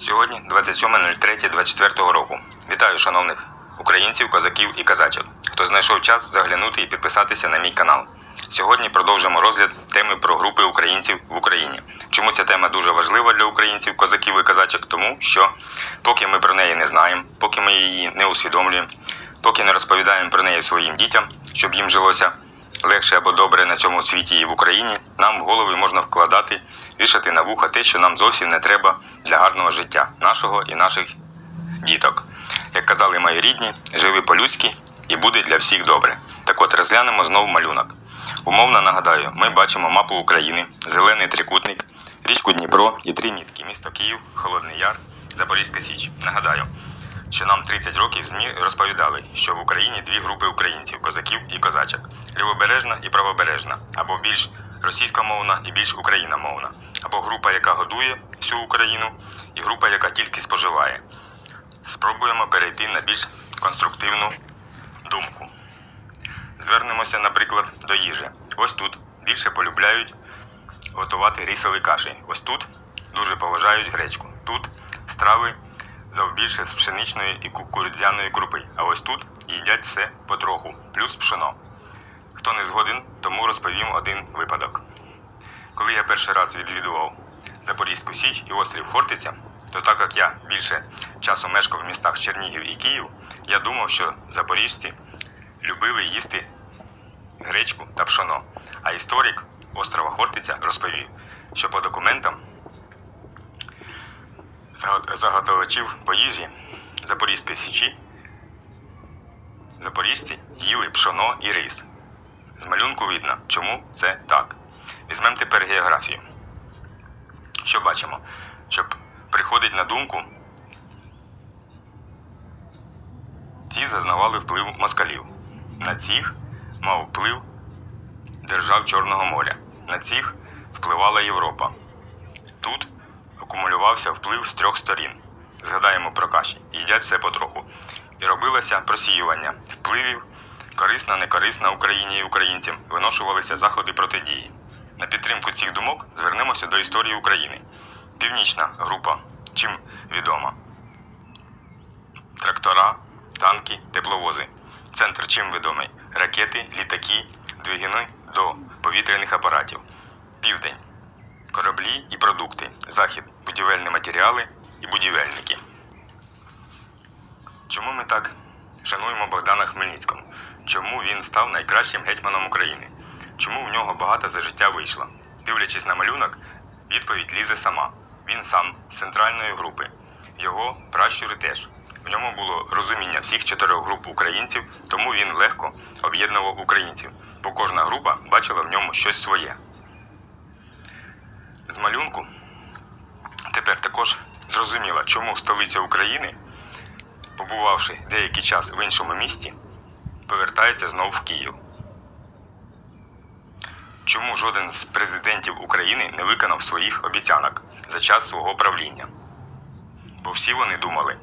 Сьогодні 27.03.24 року. Вітаю шановних українців, козаків і казачок, хто знайшов час заглянути і підписатися на мій канал. Сьогодні продовжимо розгляд теми про групи українців в Україні. Чому ця тема дуже важлива для українців, козаків і казачок? Тому що поки ми про неї не знаємо, поки ми її не усвідомлюємо, поки не розповідаємо про неї своїм дітям, щоб їм жилося легше або добре на цьому світі і в Україні, нам в голови можна вкладати, вішати на вуха те, що нам зовсім не треба для гарного життя нашого і наших діток. Як казали мої рідні, живи по-людськи і буде для всіх добре. Так от розглянемо знову малюнок. Умовно нагадаю, ми бачимо мапу України, зелений трикутник, річку Дніпро і три мітки місто Київ, Холодний Яр, Запорізька Січ. Нагадаю, що нам 30 років ЗМІ розповідали, що в Україні дві групи українців козаків і козачок лівобережна і правобережна, або більш російськомовна і більш україномовна, або група, яка годує всю Україну, і група, яка тільки споживає. Спробуємо перейти на більш конструктивну думку. Звернемося, наприклад, до їжі. Ось тут більше полюбляють готувати рісові каші. Ось тут дуже поважають гречку. Тут страви завбільше з пшеничної і кукурудзяної крупи. А ось тут їдять все потроху, плюс пшено. Хто не згоден, тому розповім один випадок. Коли я перший раз відвідував Запорізьку Січ і острів Хортиця, то так як я більше часу мешкав в містах Чернігів і Київ, я думав, що запоріжці любили їсти гречку та пшоно. А історик острова Хортиця розповів, що по документам заготовачів по їжі Запорізької Січі запоріжці їли пшоно і рис. З малюнку видно, чому це так. Візьмемо тепер географію. Що бачимо? Щоб приходить на думку, ці зазнавали вплив москалів. На цих мав вплив держав Чорного моря. На цих впливала Європа. Тут акумулювався вплив з трьох сторін. Згадаємо про каші. Їдять все потроху. І робилося просіювання впливів, корисна, некорисна Україні і українцям, виношувалися заходи протидії. На підтримку цих думок звернемося до історії України. Північна група чим відома? Трактора, танки, тепловози. Центр чим відомий? Ракети, літаки, двигуни до повітряних апаратів. Південь. Кораблі і продукти. Захід. Будівельні матеріали і будівельники. Чому ми так шануємо Богдана Хмельницького? Чому він став найкращим гетьманом України? Чому в нього багато за життя вийшло? Дивлячись на малюнок, відповідь лізе сама. Він сам з центральної групи. Його пращури теж. В ньому було розуміння всіх чотирьох груп українців, тому він легко об'єднував українців, бо кожна група бачила в ньому щось своє. З малюнку тепер також зрозуміло, чому столиця України, побувавши деякий час в іншому місті, повертається знову в Київ. Чому жоден з президентів України не виконав своїх обіцянок за час свого правління? Бо всі вони думали,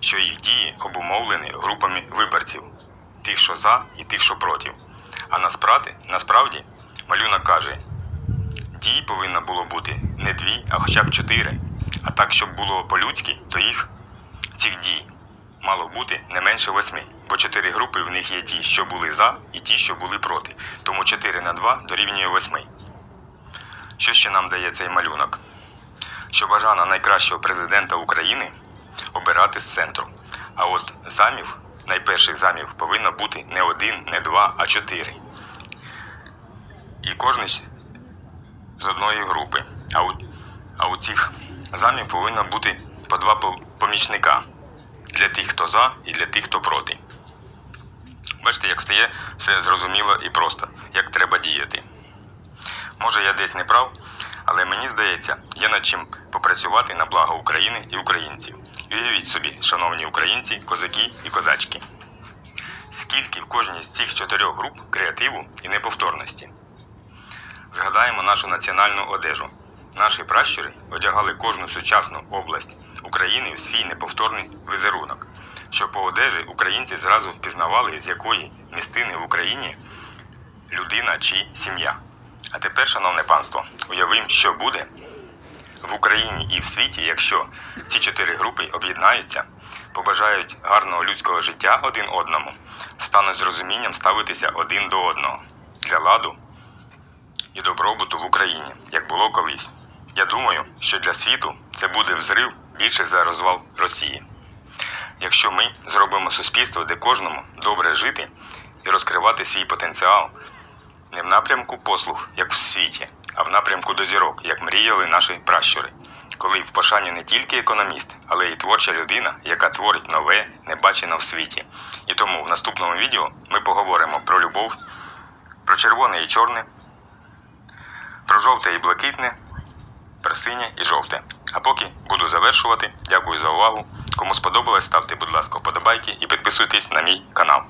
що їх дії обумовлені групами виборців, тих, що за і тих, що проти. А насправді, насправді малюнок каже, дій повинно було бути не дві, а хоча б чотири. А так, щоб було по-людськи, то їх цих дій мало бути не менше восьми, бо чотири групи в них є ті, що були за, і ті, що були проти. Тому 4 на 2 дорівнює 8. Що ще нам дає цей малюнок? Що бажано найкращого президента України обирати з центру. А от замів, найперших замів, повинно бути не один, не два, а чотири. І кожен з одної групи. А у, а у цих замів повинно бути по два помічника для тих, хто за, і для тих, хто проти. Бачите, як стає все зрозуміло і просто, як треба діяти. Може, я десь не прав, але мені здається, є над чим попрацювати на благо України і українців. Уявіть собі, шановні українці, козаки і козачки. Скільки в кожній з цих чотирьох груп креативу і неповторності. Згадаємо нашу національну одежу. Наші пращури одягали кожну сучасну область України в свій неповторний візерунок, що по одежі українці зразу впізнавали, з якої містини в Україні людина чи сім'я. А тепер, шановне панство, уявимо, що буде, в Україні і в світі, якщо ці чотири групи об'єднаються, побажають гарного людського життя один одному, стануть з розумінням ставитися один до одного для ладу і добробуту в Україні, як було колись. Я думаю, що для світу це буде взрив більше за розвал Росії. Якщо ми зробимо суспільство, де кожному добре жити і розкривати свій потенціал не в напрямку послуг, як в світі, а в напрямку до зірок, як мріяли наші пращури, коли в пошані не тільки економіст, але й творча людина, яка творить нове, небачене в світі. І тому в наступному відео ми поговоримо про любов, про червоне і чорне, про жовте і блакитне, про синє і жовте. А поки буду завершувати, дякую за увагу. Кому сподобалось, ставте, будь ласка, вподобайки і підписуйтесь на мій канал.